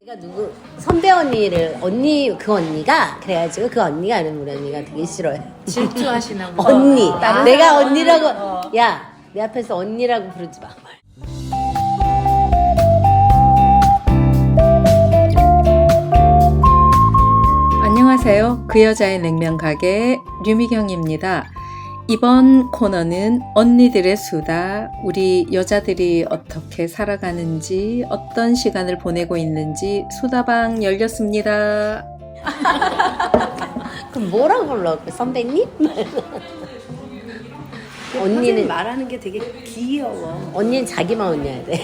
내가 누구 선배 언니를 언니 그 언니가 그래가지고 그 언니가 아는 우리 언니가 되게 싫어해. 질투하시나 보다. 언니. 다른 내가 사람? 언니라고 어. 야 내 앞에서 언니라고 부르지 마. 안녕하세요. 그 여자의 냉면 가게 류미경입니다. 이번 코너는 언니들의 수다, 우리 여자들이 어떻게 살아가는지, 어떤 시간을 보내고 있는지 수다방 열렸습니다. 그럼 뭐라고 불러? 선배님? 언니는 말하는 게 되게 귀여워. 언니는 자기만 언니야 돼.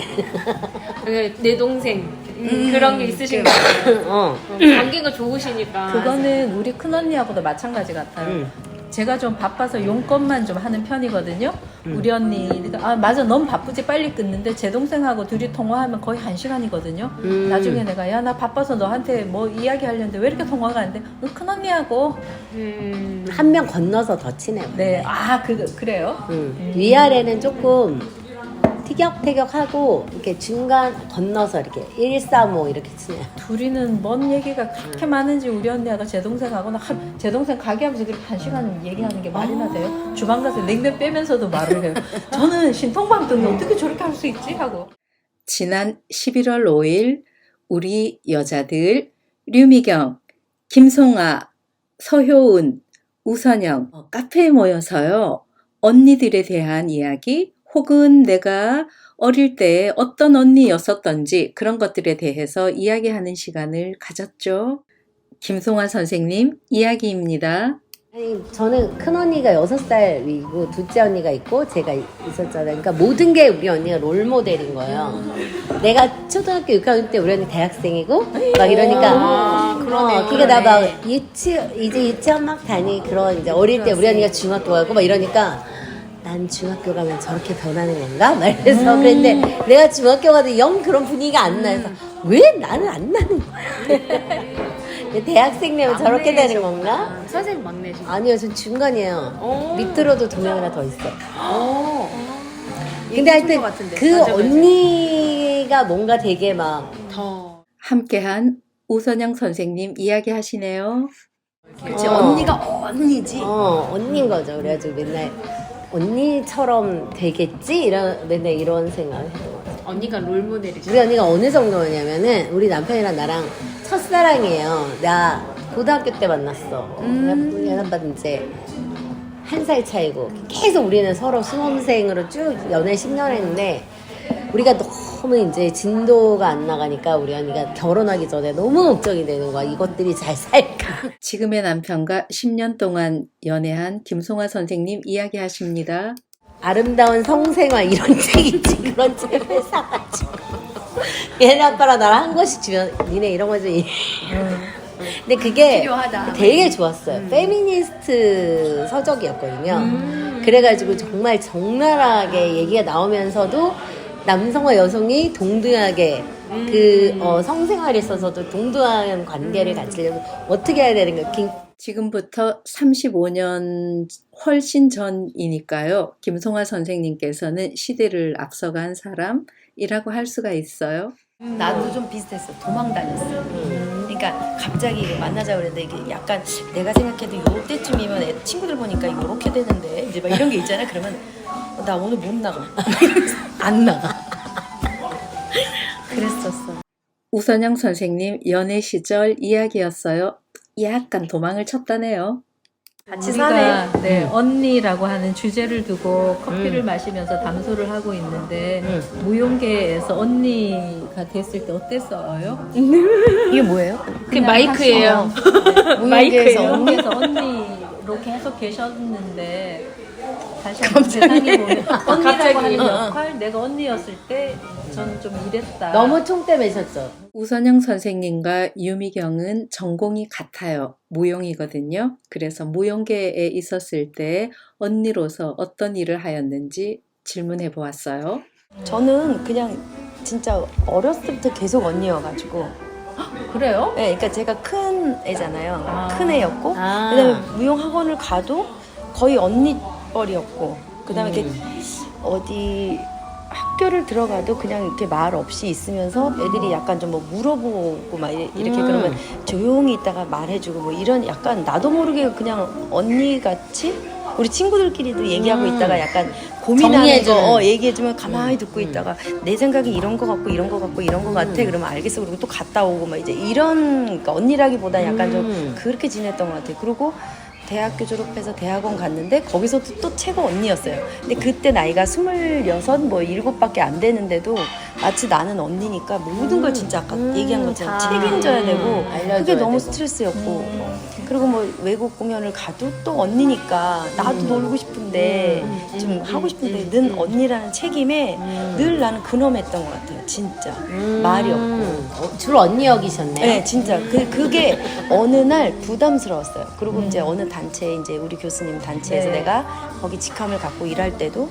내 동생 음, 그런 게 있으신 거 같아요. 어. 관계가 좋으시니까. 그거는 우리 큰언니하고도 마찬가지 같아요. 응. 제가 좀 바빠서 용건만 좀 하는 편이거든요. 우리 언니가 아 맞아 너무 바쁘지 빨리 끊는데 제 동생하고 둘이 통화하면 거의 한 시간이거든요. 음. 나중에 내가 야 나 바빠서 너한테 뭐 이야기 하려는데 왜 이렇게 통화가 안 돼? 어, 큰 언니하고 음, 한 명 건너서 더 친해. 네 아 그 그래요? 응. 위아래는 조금 티격태격하고 이렇게 중간 건너서 이렇게 135 이렇게 친해. 둘이는 뭔 얘기가 그렇게 많은지 우리 언니하고 제 동생하고 나제 동생 가게 하면서 그렇게 한 시간 얘기하는 게 말이나 돼요? 주방 가서 냉면 빼면서도 말을 해요. 저는 신통방 듣는 어떻게 저렇게 할 수 있지 하고. 지난 11월 5일 우리 여자들 류미경, 김송아, 서효은, 우선영 어, 카페에 모여서요. 언니들에 대한 이야기 혹은 내가 어릴 때 어떤 언니였었던지 그런 것들에 대해서 이야기하는 시간을 가졌죠. 김송아 선생님 이야기입니다. 아니, 저는 큰 언니가 6살 위고 둘째 언니가 있고 제가 있었잖아요. 그러니까 모든 게 우리 언니가 롤 모델인 거예요. 내가 초등학교 6학년 때 우리 언니 대학생이고 막 이러니까 아, 그러네, 어, 그러니까 나 그러네. 막 유치 이제 유치원 막 다니 그런 이제 어릴 때 우리 언니가 중학교 가고 막 이러니까 난 중학교 가면 저렇게 변하는 건가? 막 이래서 그랬는데 내가 중학교 가도 영 그런 분위기가 안 나서 왜 나는 안 나는 거야? 대학생 되면 저렇게 되는 건가? 아, 선생님 막내시고. 아니요, 전 중간이에요. 오. 밑으로도 두 명이나 더 있어. 오. 근데 하여튼 것 같은데. 그 맞아, 맞아. 언니가 뭔가 되게 막 더. 함께한 우선영 선생님 이야기하시네요. 그치 어. 언니가 언니지. 어, 언니인 거죠. 그래가지고 맨날 언니처럼 되겠지? 이런 맨날 이런 생각을 해요. 언니가 롤 모델이죠. 우리 언니가 어느 정도냐면은 우리 남편이랑 나랑 첫사랑이에요. 나 고등학교 때 만났어. 우리 연합반 이제 한 살 차이고 계속 우리는 서로 수험생으로 쭉 연애 10년 했는데 우리가 너무 이제 진도가 안 나가니까 우리 언니가 결혼하기 전에 너무 걱정이 되는 거야. 이것들이 잘 살까? 지금의 남편과 10년 동안 연애한 김송아 선생님 이야기하십니다. 아름다운 성생활 이런 책 있지 그런 책을 사가지고. 얘네 아빠랑 나랑 한 권씩 주면 니네 이런 거좀 근데 그게 필요하다. 되게 좋았어요. 페미니스트 서적이었거든요. 그래가지고 정말 적나라하게 얘기가 나오면서도 남성과 여성이 동등하게 그 어, 성생활에 있어서도 동등한 관계를 가지려면 어떻게 해야 되는 가 지금부터 35년 훨씬 전이니까요. 김송아 선생님께서는 시대를 앞서간 사람이라고 할 수가 있어요. 나도 좀 비슷했어. 도망 다녔어. 그러니까 갑자기 만나자 그랬는데 이게 약간 내가 생각해도 요 때쯤이면 애- 친구들 보니까 요렇게 되는데 이제 막 이런 게 있잖아. 그러면 어, 나 오늘 못 나가. 안 나가 우선영 선생님 연애 시절 이야기였어요. 약간 도망을 쳤다네요. 같이 우리가 사네. 네, 언니라고 하는 주제를 두고 커피를 마시면서 담소를 하고 있는데 무용계에서 언니가 됐을 때 어땠어요? 이게 뭐예요? 그 마이크예요. 무용계에서 언니. 언니에서 언니로 계속 계셨는데 다시 한번 세상에 보면 언니라고. 하는 어, 어. 역할 내가 언니였을 때 저는 좀 이랬다. 너무 총대 매셨죠 우선영 선생님과 유미경은 전공이 같아요. 무용이거든요. 그래서 무용계에 있었을 때 언니로서 어떤 일을 하였는지 질문해 보았어요. 저는 그냥 진짜 어렸을 때부터 계속 언니여가지고. 그래요? 네, 그러니까 제가 큰 애잖아요. 아. 큰 애였고. 아. 그다음에 무용 학원을 가도 거의 언니 뻘이었고. 그다음에 이렇게 어디 학교를 들어가도 그냥 이렇게 말 없이 있으면서 애들이 약간 좀 뭐 물어보고 막 이- 이렇게 음. 그러면 조용히 있다가 말해주고 뭐 이런 약간 나도 모르게 그냥 언니 같이 우리 친구들끼리도 얘기하고 음. 있다가 약간 고민하는 정리해주는. 거 어, 얘기해주면 가만히 듣고 있다가 내 생각이 이런 거 같고 이런 거 같고 이런 거 같아 그러면 알겠어 그리고 또 갔다 오고 막 이제 이런 그러니까 언니라기보다 약간 음. 좀 그렇게 지냈던 것 같아요. 그리고 대학교 졸업해서 대학원 갔는데 거기서도 또 최고 언니였어요. 근데 그때 나이가 스물여섯 뭐 일곱밖에 안 되는데도 마치 나는 언니니까 모든 걸 진짜 아까 음, 얘기한 것처럼 다. 책임져야 되고 음, 그게 너무. 스트레스였고 그리고 뭐 외국 공연을 가도 또 언니니까 나도 놀고 싶은데 좀 하고 싶은데 는 언니라는 책임에 늘 나는 근엄했던 것 같아요. 진짜 말이 없고. 음, 어, 주로 언니 여기셨네. 네, 진짜 그 그게 어느 날 부담스러웠어요. 그리고 이제 어느 단체 이제 우리 교수님 단체에서 네. 내가 거기 직함을 갖고 일할 때도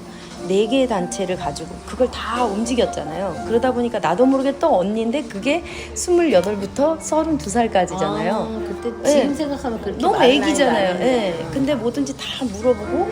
네 개의 단체를 가지고 그걸 다 움직였잖아요. 그러다 보니까 나도 모르게 또 언니인데 그게 28부터 32살까지잖아요. 아, 그때 네. 지금 생각하면 그렇게 너무 애기잖아요. 예. 근데 뭐든지 다 물어보고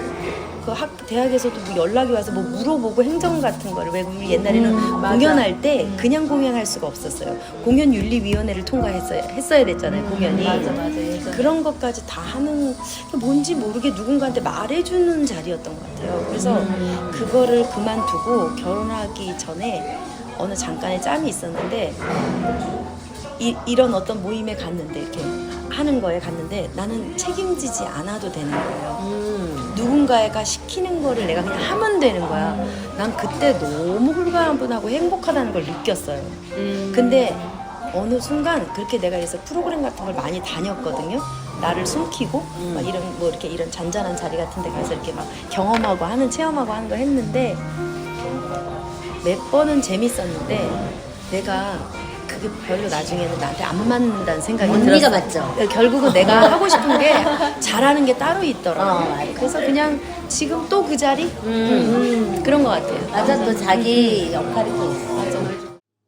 그 학 대학에서도 뭐 연락이 와서 뭐 물어보고 행정 같은 거를 왜 우리 옛날에는 음. 공연할 때 그냥 공연할 수가 없었어요. 공연 윤리 위원회를 통과했어야 했어야 됐잖아요. 공연이. 맞아 맞아. 예전에. 그런 것까지 다 하는 뭔지 모르게 누군가한테 말해주는 자리였던 것 같아요. 그래서 음. 그거를 그만두고 결혼하기 전에 어느 잠깐의 짬이 있었는데 이, 이런 어떤 모임에 갔는데 이렇게 하는 거에 갔는데 나는 책임지지 않아도 되는 거예요. 음. 누군가가 시키는 거를 내가 그냥 하면 되는 거야. 난 그때 너무 홀가분하고 행복하다는 걸 느꼈어요. 음. 근데 어느 순간 그렇게 내가 그래서 프로그램 같은 걸 많이 다녔거든요. 나를 숨기고 막 이런 뭐 이렇게 이런 잔잔한 자리 같은 데 가서 이렇게 막 경험하고 하는 체험하고 하는 거 했는데 몇 번은 재밌었는데 내가 그게 별로 나중에는 나한테 안 맞는다는 생각이 언니가 들었어. 맞죠? 결국은 내가 하고 싶은 게 잘하는 게 따로 있더라고. 어, 맞아. 그래서 그냥 지금 또 그 자리 음. 그런 것 같아요. 맞아 또 자기 역할이 또 있어.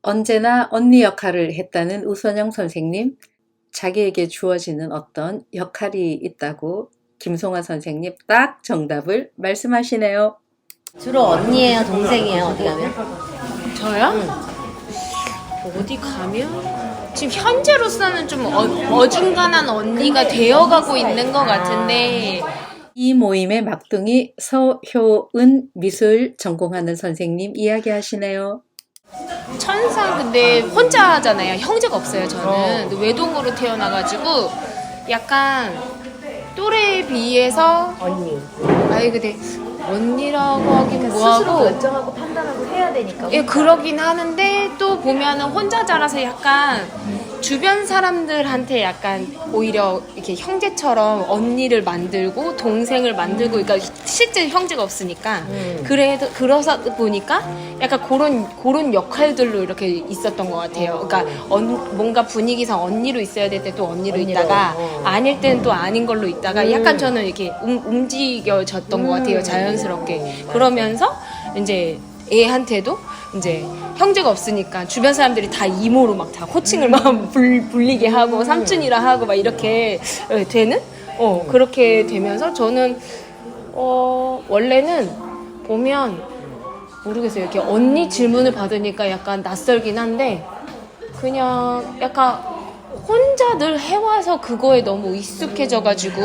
언제나 언니 역할을 했다는 우선영 선생님, 자기에게 주어지는 어떤 역할이 있다고 김송아 선생님 딱 정답을 말씀하시네요. 주로 언니예요, 동생이에요, 어디 가면? 저요? 어디 가면 지금 현재로서는 좀 어, 중간한 언니가 되어가고 있는 것 같은데 이 모임의 막둥이 서효은 미술 전공하는 선생님 이야기하시네요. 천상 근데 혼자잖아요. 형제가 없어요. 저는 근데 외동으로 태어나가지고 약간 또래에 비해서 언니. 아이 근데 언니라고 하긴 뭐하고 결정하고 판단하고 해야 되니까. 예, 그러긴 하는데 또 보면은 혼자 자라서 약간 주변 사람들한테 약간 오히려 이렇게 형제처럼 언니를 만들고 동생을 만들고 그러니까 실제 형제가 없으니까 그래도 그러다 보니까 약간 그런 그런 역할들로 이렇게 있었던 것 같아요. 그러니까 언- 뭔가 분위기상 언니로 있어야 될 때 또 언니로 언니로, 있다가 어. 아닐 때는 또 아닌 걸로 있다가 음. 약간 저는 이렇게 움, 움직여졌던 것 같아요. 자연스럽게. 그러면서 이제 애한테도 이제 형제가 없으니까 주변 사람들이 다 이모로 막 다 호칭을 막 불, 불리게 하고 삼촌이라 하고 막 이렇게 예, 되는? 어 그렇게 되면서 저는 어 원래는 보면 모르겠어요 이렇게 언니 질문을 받으니까 약간 낯설긴 한데 그냥 약간 혼자 늘 해와서 그거에 너무 익숙해져가지고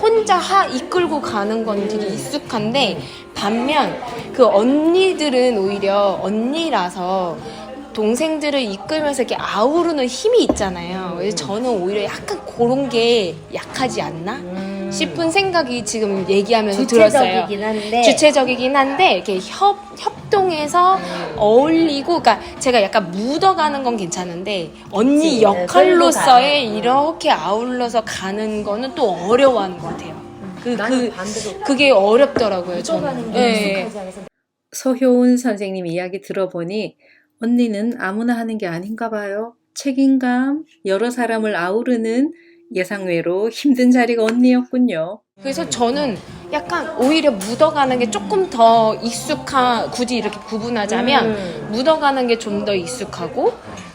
혼자 하 이끌고 가는 건 되게 익숙한데 반면 그 언니들은 오히려 언니라서 동생들을 이끌면서 이렇게 아우르는 힘이 있잖아요. 그래서 저는 오히려 약간 그런 게 약하지 않나 싶은 생각이 지금 얘기하면서 들었어요. 주체적이긴 한데. 주체적이긴 한데 이렇게 협 협동해서 어울리고 그러니까 제가 약간 묻어가는 건 괜찮은데 언니 그치, 네, 역할로서의 끌고 가는. 이렇게 아울러서 가는 거는 또 어려워하는 것 같아요. 그, 그, 반대로 그게 어렵더라고요, 저는. 묻어가는 게 네. 익숙하지 않아서 서효은 선생님 이야기 들어보니 언니는 아무나 하는 게 아닌가 봐요. 책임감, 여러 사람을 아우르는 예상외로 힘든 자리가 언니였군요. 그래서 저는 약간 오히려 묻어가는 게 조금 더 익숙한, 굳이 이렇게 구분하자면 음. 묻어가는 게 좀 더 익숙하고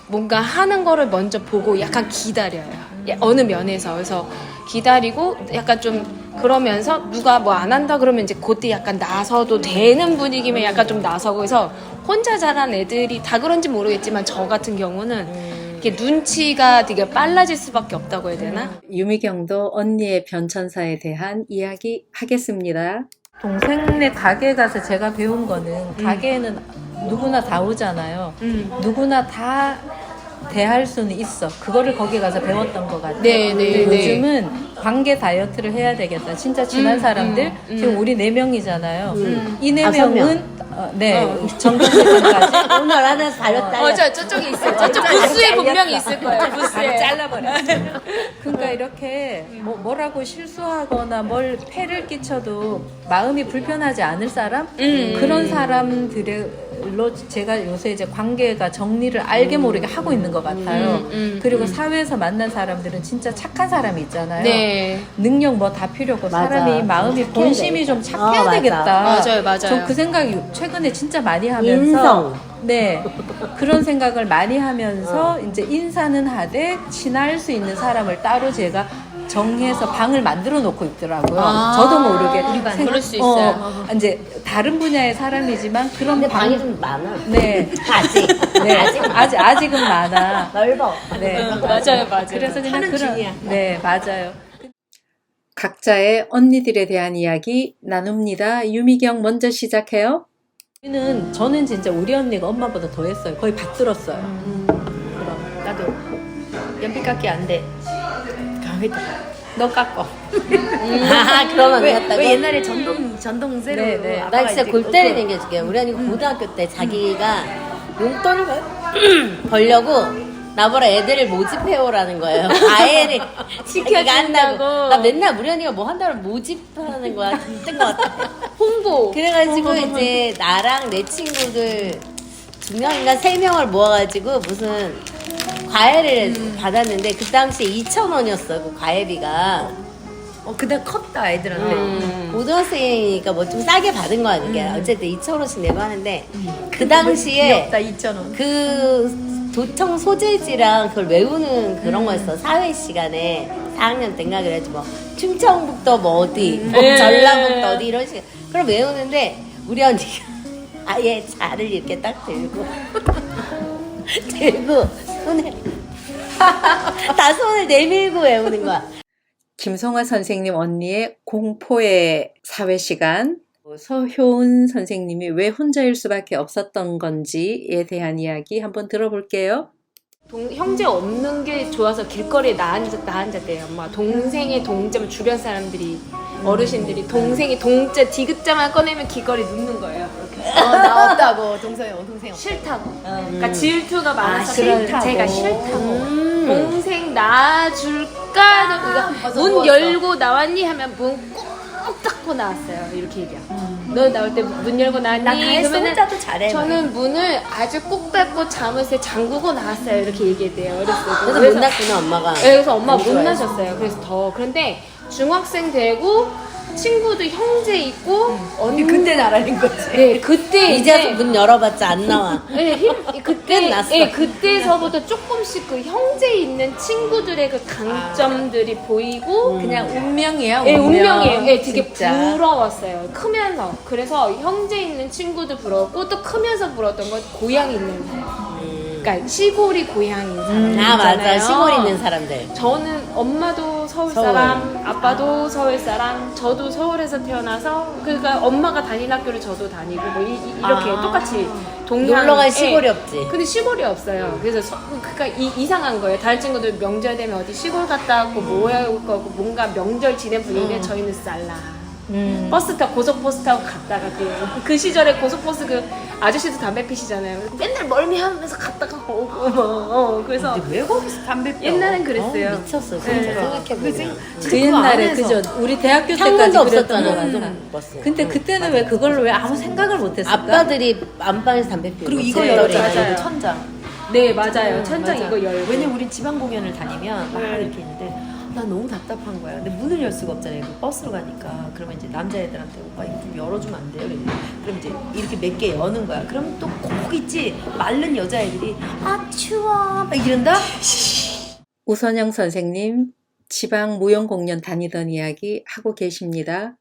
뭔가 하는 거를 먼저 보고 약간 기다려요. 예, 어느 면에서. 그래서 기다리고 약간 좀 그러면서 누가 뭐 안 한다 그러면 이제 그때 약간 나서도 되는 분위기면 약간 좀 나서고 해서 혼자 자란 애들이 다 그런지 모르겠지만 저 같은 경우는 음. 이렇게 눈치가 되게 빨라질 수밖에 없다고 해야 되나? 유미경도 언니의 변천사에 대한 이야기 하겠습니다. 동생네 가게 가서 제가 배운 거는 가게에는 누구나 다 오잖아요. 음. 누구나 다 대할 수는 있어. 그거를 거기 가서 배웠던 것 같아요. 네, 네, 근데 네. 요즘은 관계 다이어트를 해야 되겠다. 진짜 친한 음, 사람들 음, 음. 지금 우리 네 명이잖아요. 음. 이네 다섯 명은 어, 네 정동생까지 오늘 하나 다렸다. 어, 저, 저쪽에 있어요. 저쪽 부스에 분명히 있을 거예요. 부스에. 잘라버려. 그러니까 이렇게 뭐, 뭐라고 실수하거나 뭘 폐를 끼쳐도 마음이 불편하지 않을 사람 음. 그런 사람들로 제가 요새 이제 관계가 정리를 알게 모르게 하고 있는 것 같아요. 음, 음, 그리고 음. 사회에서 만난 사람들은 진짜 착한 사람이 있잖아요. 네. 능력 뭐 다 필요 없고 맞아. 사람이 마음이 본심이 좀. 착해야 어. 되겠다. 맞아요, 맞아요. 저그 생각이 최근에 진짜 많이 하면서 인성. 네 그런 생각을 많이 하면서 이제 인사는 하되 친할 수 있는 사람을 따로 제가 정해서 방을 만들어 놓고 있더라고요. 아, 저도 모르게 우리 반 생- 그럴 수 있어요. 어, 이제 다른 분야의 사람이지만 그런 근데 방- 방이 좀 많아. 네, 아직. 네 아직 아직 아직은 많아. 넓어. 네. 맞아요, 맞아요. 그래서 그냥 하는 그런 중이야. 네 맞아요. 각자의 언니들에 대한 이야기 나눕니다. 유미경 먼저 시작해요. 우리는 저는 진짜 우리 언니가 엄마보다 더 했어요. 거의 받들었어요. 그럼 나도 연필 깎기 안 돼. 가위다. 너 깎어. 아, 그런 왜, 언니였다고? 왜 옛날에 전동 전동 세로 네, 네. 아빠가 나 진짜 이제 골 때리 그거- 생겨줄게. 우리 언니가 고등학교 때 자기가 용돈을 벌- 벌려고 나보라 애들을 모집해오라는 거예요. 아예를. 시켜준다고. 나 맨날 우리 언니가 뭐 한다고 모집하는 거야. 힘든 것 같아. 홍보. 그래가지고 이제 나랑 내 친구들 두 명인가 세 명을 모아가지고 무슨 과외를 받았는데 그 당시에 2천 원이었어 그 과외비가 어 근데 컸다 애들한테. 음. 고등학생이니까 뭐 좀 싸게 받은 거 아니야 어쨌든 2천 원씩 내고 하는데 그 당시에 귀엽다 2천 원. 그 도청 소재지랑 그걸 외우는 그런 거였어 사회 시간에 4학년 때인가 그래가지고 뭐 충청북도 뭐 어디 뭐 예. 전라북도 어디 이런 식으로 그걸 외우는데 우리 언니가 아예 자를 이렇게 딱 들고 들고 손을 다 손을 내밀고 외우는 거야 김성화 선생님 언니의 공포의 사회 시간. 서효은 선생님이 왜 혼자일 수밖에 없었던 건지에 대한 이야기 한번 들어볼게요. 동, 형제 없는 게 좋아서 길거리에 나 앉았, 나 앉았대요. 엄마 동생의 동점 주변 사람들이 어르신들이 동생이 동자 디귿자만 꺼내면 길거리 눕는 거예요. 이렇게. 어, 나 없다고 동생 동생 없. 싫다고. 그러니까 질투가 많아서 싫다고. 제가 싫다고. 음. 동생 낳아줄 까? 그러니까 벌써 문. 열고 나왔니? 하면 문 꼭 닫고 나왔어요. 이렇게 얘기해. 너 나올 때 문 열고 나왔니? 나 다했어 그러면은 혼자도 잘해. 저는 문을 아주 꼭 닫고 자물쇠 잠그고 나왔어요. 이렇게 얘기했대요. 어렸을 때. 그래서 못 났구나 엄마가 네, 그래서 엄마 안 못. 나셨어요. 그래서 더 그런데 중학생 되고 친구도 형제 있고 언니 그때 나라는 거지. 네 그때 이제 와서 이제 문 열어봤자 안 나와 네, 힘, 그때 끝났어. 예, 그때서부터 조금씩 그 형제 있는 친구들의 그 강점들이 보이고 그냥 운명이야. 예, 운명. 운명이에요. 예, 되게 진짜. 부러웠어요. 크면서. 그래서 형제 있는 친구도 부러웠고, 또 크면서 부러웠던 건 고향 있는 사람. 그러니까 시골이 고향인 사람. 음. 아 맞아 있잖아요. 시골 있는 사람들 저는 엄마도 서울 서울. 사람, 아빠도 서울 사람, 저도 서울에서 태어나서 그러니까 엄마가 다니는 학교를 저도 다니고 뭐 이, 렇게 아. 똑같이 동양 놀러 갈 예. 시골이 없지 근데 시골이 없어요. 그래서 서, 그러니까 이, 이상한 거예요. 다른 친구들 명절 되면 어디 시골 갔다 왔고 뭐 해올 거고 뭔가 명절 지낸 분위기인데 저희는 쌀라. 음. 버스 타고 고속버스 타고 갔다가 그, 그 시절에 고속버스 그 아저씨도 담배 피시잖아요. 맨날 멀미하면서 갔다가 오고 뭐 어, 그래서 근데 왜 거기서 담배 피워? 옛날엔 어, 그랬어요. 미쳤어 진짜 네. 생각해보면 그 옛날에 안에서. 그죠. 우리 대학교 때까지 창문도 그랬던 없었잖아 거 음. 버스 근데 그때는 왜 그걸로 왜 아무 생각을 못했을까? 아빠들이 안방에서 담배 피우고 그리고 이거 제 열었잖아. 또래. 맞아요. 천장. 네 맞아요. 천장 맞아. 이거 열고. 왜냐면 우린 지방 공연을 다니면 막 네. 이렇게 있는데 나 너무 답답한 거야. 근데 문을 열 수가 없잖아요. 그 버스로 가니까. 그러면 이제 남자애들한테 오빠 이거 좀 열어주면 안 돼요? 그럼 이제 이렇게 몇 개 여는 거야. 그럼 또 꼭 있지 마른 여자애들이 아 추워 막 이런다. 우선영 선생님 지방 무용 공연 다니던 이야기 하고 계십니다.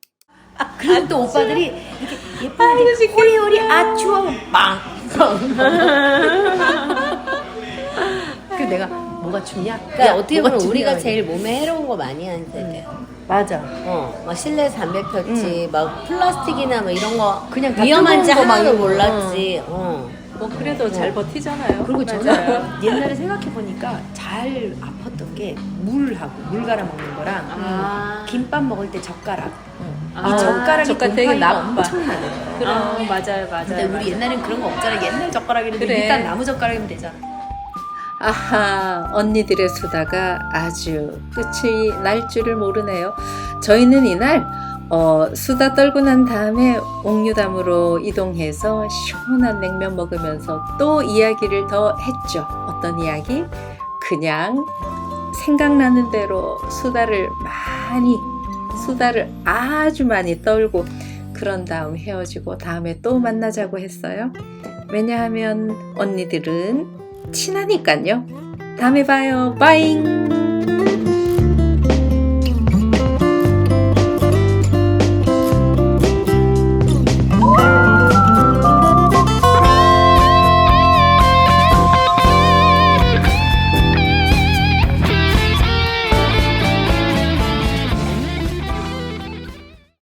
그리고 또 오빠들이 이렇게 예쁘게 호리호리 아 추워 빵 그 내가 뭐가 춥냐? 그러니까 야, 어떻게 뭐가 보면 우리가 춥냐? 제일 몸에 해로운 거 많이 하는 세대. 맞아. 어, 막 실내 담배 폈지, 막 플라스틱이나 뭐 이런 거 그냥 다 위험한지 뜨거운 거막 하나도 이러고. 몰랐지. 어. 뭐 그래도 잘 버티잖아요. 그리고 맞아요. 저는 옛날에 생각해 보니까 잘 아팠던 게 물하고 물 갈아 먹는 거랑 아. 김밥 먹을 때 젓가락. 아, 이 젓가락이 젓가락 되게 나빠. 엄청나대. 그래. 아, 맞아요, 맞아요. 근데 우리 옛날엔 그런 거 없잖아. 옛날 젓가락이는데 그래. 일단 나무 젓가락이면 되잖아. 아하, 언니들의 수다가 아주 끝이 날 줄을 모르네요. 저희는 이날 어, 수다 떨고 난 다음에 옥류담으로 이동해서 시원한 냉면 먹으면서 또 이야기를 더 했죠. 어떤 이야기? 그냥 생각나는 대로 수다를 많이, 수다를 아주 많이 떨고 그런 다음 헤어지고 다음에 또 만나자고 했어요. 왜냐하면 언니들은 친하니까요. 다음에 봐요. 빠잉!